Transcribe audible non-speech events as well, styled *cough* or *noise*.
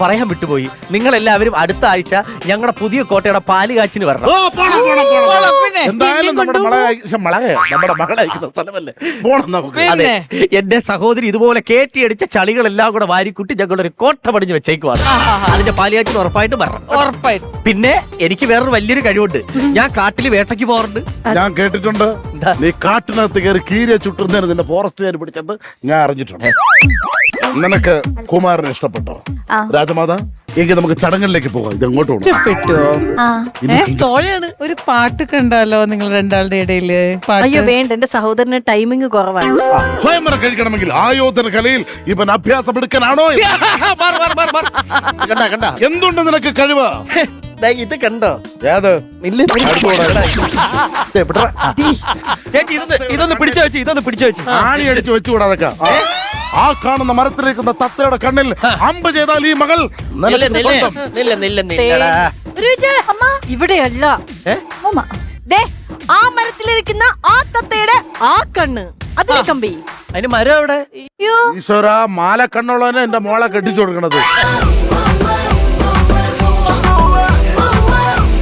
പറയാൻ വിട്ടുപോയി. നിങ്ങൾ എല്ലാവരും അടുത്ത ആഴ്ച ഞങ്ങളുടെ പുതിയ കോട്ടയുടെ പാൽ കാച്ചിന് വരണം. പിന്നെ. എന്തായാലും നമ്മുടെ മകളെ അയ- ശ്ശെ, മകളെ നമ്മുടെ മകളെ അയക്കുന്ന സ്ഥലമല്ലേ? പോണം നമുക്ക്. അതെ എന്റെ സഹോദരി ഇതുപോലെ കേട്ടിയടിച്ച ചളികളെല്ലാം കൂടെ വാരിക്കുട്ടി ഞങ്ങളൊരു കോട്ട പടിഞ്ഞ് വെച്ചേക്കുവാണ്. അതിന്റെ പാലിയാച്ചിന് ഉറപ്പായിട്ടും വരണം. ഉറപ്പായിട്ടും. പിന്നെ എനിക്ക് വേറൊരു വലിയൊരു കഴിവുണ്ട്. ഞാൻ കാട്ടിൽ വേട്ടയ്ക്ക് പോറുണ്ട് ഞാൻ കേട്ടിട്ടുണ്ട്. എന്താ? നീ കാട്ടിനകത്ത് കയറി കീരിയെ ചുട്ടുന്നതിന് നിന്റെ ഫോറസ്റ്റുകാർ പിടിച്ചത് ഞാൻ അറിഞ്ഞിട്ടുണ്ട്. നിനക്ക് കുമാരനെ ഇഷ്ടപ്പെട്ടോ. രാജമാത എങ്കിൽ നമുക്ക് ചടങ്ങിലേക്ക് പോകാം. ഇത് എങ്ങോട്ട് പോകണം ഇഷ്ടപ്പെട്ടോ? ആ. ഏ? തോഴയാണ്. ഒരു പാട്ട് കണ്ടാലോ നിങ്ങൾ രണ്ടാളുടെ ഇടയിൽ പാട്ട്? അയ്യോ വേണ്ട. എന്റെ സഹോദരന് ടൈമിങ് കുറവാണ്. ആ, സ്വയംവരം കഴിക്കണമെങ്കിൽ ആയോധന കലയിൽ ഇവൻ അഭ്യാസം എടുക്കാനാണോ *laughs* മാറ്, മാറ്, മാറ്, മാറ്. കണ്ട കണ്ട. എന്തുണ്ട് നിനക്ക് കഴിവ്? ദേ, ഇത് കണ്ടോ? ഏത്? ഇല്ല. ദേ. ചേച്ചി ഇതൊന്ന് ഇതൊന്ന് പിടിച്ചു വെച്ച് ഇതൊന്ന് പിടിച്ചു വെച്ച്. ആണി അടിച്ചു വെച്ചുകൂടാതൊക്കെ ആ കാണുന്ന മരത്തിലേക്കുന്ന തത്തയുടെ കണ്ണിൽ അമ്പ് ചെയ്താൽ ഈ മകൾ നില്ല സ്വന്തം. ഇവിടെയല്ല? അമ്മ ദേ ആ മരത്തിലിരിക്കുന്ന ആ തത്തയുടെ ആ കണ്ണ്. അതിലെ കമ്പി. അതിന് മരം അവിടെ അയ്യോ. ഈശ്വര മാല കണ്ണുള്ളവനെ എന്റെ മോളെ കെട്ടിച്ചു കൊടുക്കണത്.